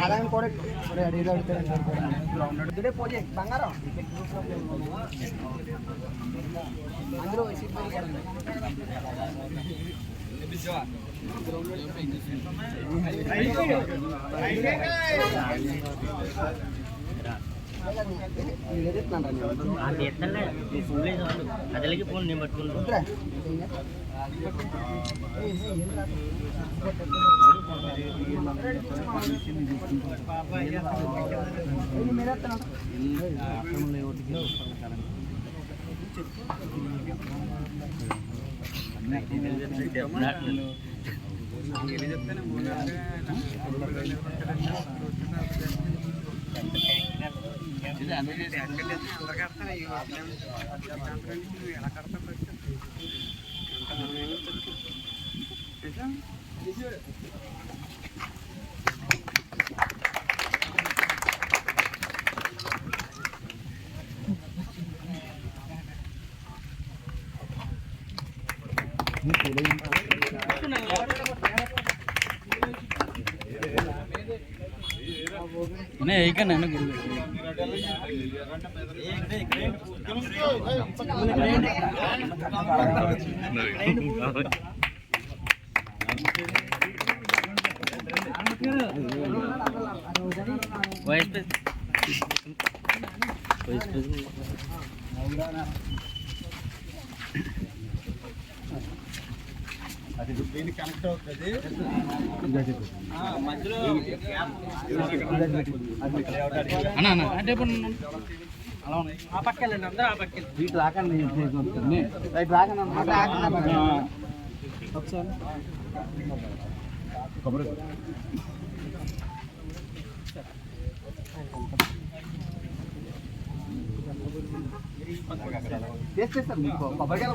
ఆదాయం కూడా ఎక్కువ అడిగి అడుగుతారు ఇదే పోజే బంగారం అందరూ వైసీపీ వాళ్ళు కూడా ఉన్నారు. వీడు ఎదుగుతున్నాడు రా నేను. అది ఎత్తలే ఫోన్ లేదు వాళ్ళు అదలకి ఫోన్ నేను పట్టుకున్నాను చెప్తాను ఏయ్, ఏయ్, ఏం రాదు. ఏయ్, మీరు ఎత్తున్నాడు. Vice president vice president దీనికి కనెక్ట్ అవుతుంది. మధ్యలో ఆ పక్క వెళ్ళండి అందరూ ఆ రాకండి రైట్ రాకండి. ఒకసారి మీకు. కొబ్బరికాయలు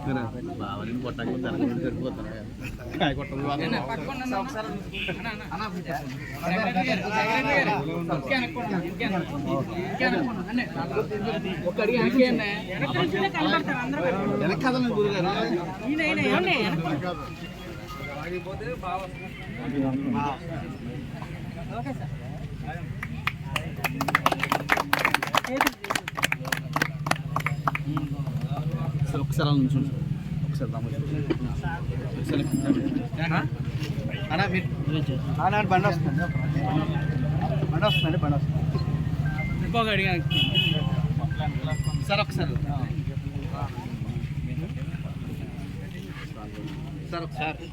రేపు ఉంటే బావని కొట్టకు సరిపోతాను ఒకసారి అలా నుంచోండి. ఒకసారి. ఒకసారి బండి వస్తుంది. బండి వస్తుందండి బండి వస్తుంది. ఇంకొక అడిగా సార్ ఒకసారి. సార్ ఒకసారి.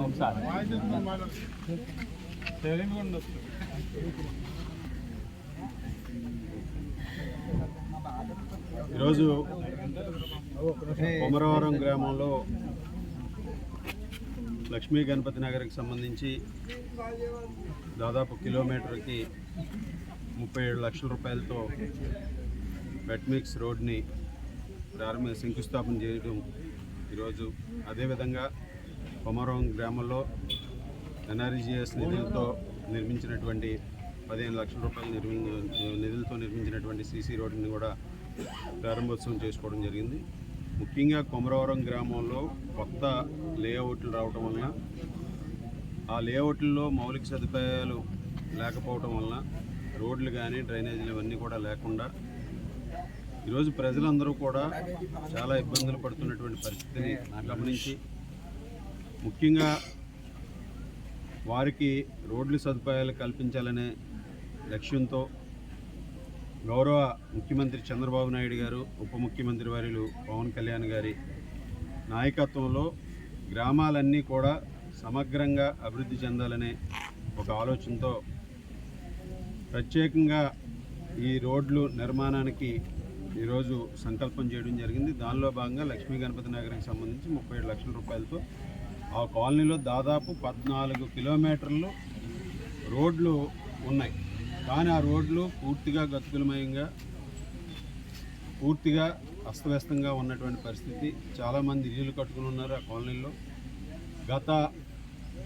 ఒకసారి. ఈరోజు కొమరవరం గ్రామంలో లక్ష్మీ గణపతి నగర్కి సంబంధించి దాదాపు కిలోమీటర్కి ముప్పై ఏడు లక్షల రూపాయలతో వెట్ మిక్స్ రోడ్ని ప్రారంభ శంకుస్థాపన చేయడం ఈరోజు అదేవిధంగా కొమరవరం గ్రామంలో ఎన్ఆర్జీఎస్ నిధులతో నిర్మించినటువంటి పదిహేను లక్షల రూపాయల నిర్మి నిధులతో నిర్మించినటువంటి సీసీ రోడ్డుని కూడా ప్రారంభోత్సవం చేసుకోవడం జరిగింది. ముఖ్యంగా కొమరవరం గ్రామంలో కొత్త లేఅవుట్లు రావటం వలన ఆ లేఅవుట్లలో మౌలిక సదుపాయాలు లేకపోవటం వలన రోడ్లు కానీ డ్రైనేజీలు ఇవన్నీ కూడా లేకుండా ఈరోజు ప్రజలందరూ కూడా చాలా ఇబ్బందులు పడుతున్నటువంటి పరిస్థితిని గమనించి ముఖ్యంగా వారికి రోడ్లు సదుపాయాలు కల్పించాలనే లక్ష్యంతో గౌరవ ముఖ్యమంత్రి చంద్రబాబు నాయుడు గారు ఉప ముఖ్యమంత్రి వారిలు పవన్ కళ్యాణ్ గారి నాయకత్వంలో గ్రామాలన్నీ కూడా సమగ్రంగా అభివృద్ధి చెందాలనే ఒక ఆలోచనతో ప్రత్యేకంగా ఈ రోడ్లు నిర్మాణానికి ఈరోజు సంకల్పం చేయడం జరిగింది. దానిలో భాగంగా లక్ష్మీ గణపతి నగర్కి సంబంధించి ముప్పై ఏడు లక్షల రూపాయలతో ఆ కాలనీలో దాదాపు పద్నాలుగు కిలోమీటర్లు రోడ్లు ఉన్నాయి. కానీ ఆ రోడ్లు పూర్తిగా గతుకులమయంగా పూర్తిగా అస్తవ్యస్తంగా ఉన్నటువంటి పరిస్థితి. చాలామంది ఇల్లు కట్టుకుని ఉన్నారు ఆ కాలనీలో. గత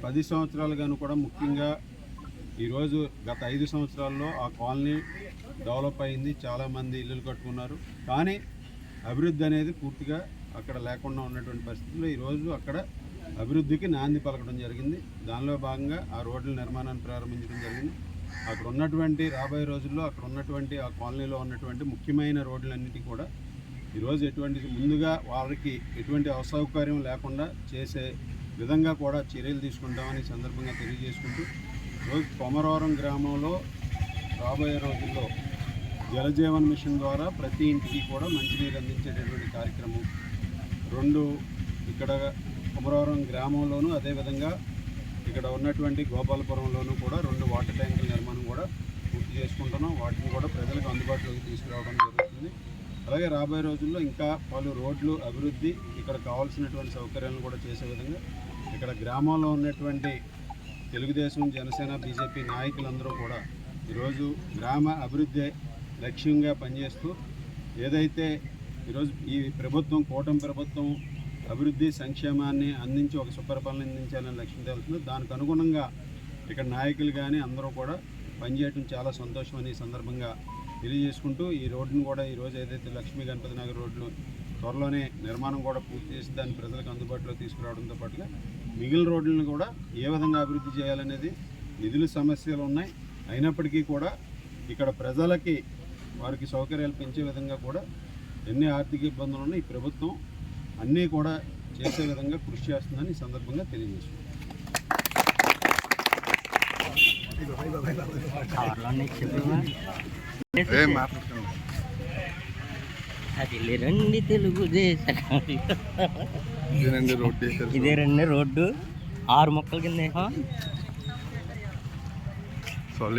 పది సంవత్సరాలుగాను కూడా ముఖ్యంగా ఈరోజు గత ఐదు సంవత్సరాల్లో ఆ కాలనీ డెవలప్ అయింది చాలామంది ఇల్లులు కట్టుకున్నారు. కానీ అభివృద్ధి అనేది పూర్తిగా అక్కడ లేకుండా ఉన్నటువంటి పరిస్థితుల్లో ఈరోజు అక్కడ అభివృద్ధికి నాంది పలకడం జరిగింది. దానిలో భాగంగా ఆ రోడ్ల నిర్మాణాన్ని ప్రారంభించడం జరిగింది. అక్కడ ఉన్నటువంటి రాబోయే రోజుల్లో అక్కడ ఉన్నటువంటి ఆ కాలనీలో ఉన్నటువంటి ముఖ్యమైన రోడ్లన్నిటి కూడా ఈరోజు ఎటువంటి ముందుగా వారికి ఎటువంటి అసౌకర్యం లేకుండా చేసే విధంగా కూడా చర్యలు తీసుకుంటామని సందర్భంగా తెలియజేసుకుంటూ ఈరోజు కొమరవరం గ్రామంలో రాబోయే రోజుల్లో జలజీవన్ మిషన్ ద్వారా ప్రతి ఇంటికి కూడా మంచినీరు అందించేటటువంటి కార్యక్రమం. రెండు ఇక్కడ కుమరవరం గ్రామంలోను అదేవిధంగా ఇక్కడ ఉన్నటువంటి గోపాలపురంలోనూ కూడా రెండు వాటర్ ట్యాంకుల నిర్మాణం కూడా పూర్తి చేసుకుంటున్నాం. వాటిని కూడా ప్రజలకు అందుబాటులోకి తీసుకురావడం జరుగుతుంది. అలాగే రాబోయే రోజుల్లో ఇంకా పలు రోడ్లు అభివృద్ధి ఇక్కడ కావాల్సినటువంటి సౌకర్యాలను కూడా చేసే విధంగా ఇక్కడ గ్రామంలో ఉన్నటువంటి తెలుగుదేశం జనసేన బీజేపీ నాయకులందరూ కూడా ఈరోజు గ్రామ అభివృద్ధి లక్ష్యంగా పనిచేస్తూ ఏదైతే ఈరోజు ఈ ప్రభుత్వం కూటమి ప్రభుత్వం అభివృద్ధి సంక్షేమాన్ని అందించి ఒక సుపరిపాలన అందించాలని లక్ష్యం తెలుస్తుంది దానికి అనుగుణంగా ఇక్కడ నాయకులు కానీ అందరూ కూడా పనిచేయడం చాలా సంతోషం అని ఈ సందర్భంగా తెలియజేసుకుంటూ ఈ రోడ్డును కూడా ఈ రోజు ఏదైతే లక్ష్మీ గణపతి నగర్ రోడ్లు త్వరలోనే నిర్మాణం కూడా పూర్తి చేసి దాన్ని ప్రజలకు అందుబాటులో తీసుకురావడంతో పాటుగా మిగిలిన రోడ్లను కూడా ఏ విధంగా అభివృద్ధి చేయాలనేది నిధుల సమస్యలు ఉన్నాయి. అయినప్పటికీ కూడా ఇక్కడ ప్రజలకి వారికి సౌకర్యాలు పెంచే విధంగా కూడా ఎన్ని ఆర్థిక ఇబ్బందులు ఉన్నాయి ఈ ప్రభుత్వం అన్నీ కూడా చేసే విధంగా కృషి చేస్తుందని ఈ సందర్భంగా చెప్పు అది రండి తెలుగుదేశం. ఇదే రెండు రోడ్డు ఆరు మొక్కల కింద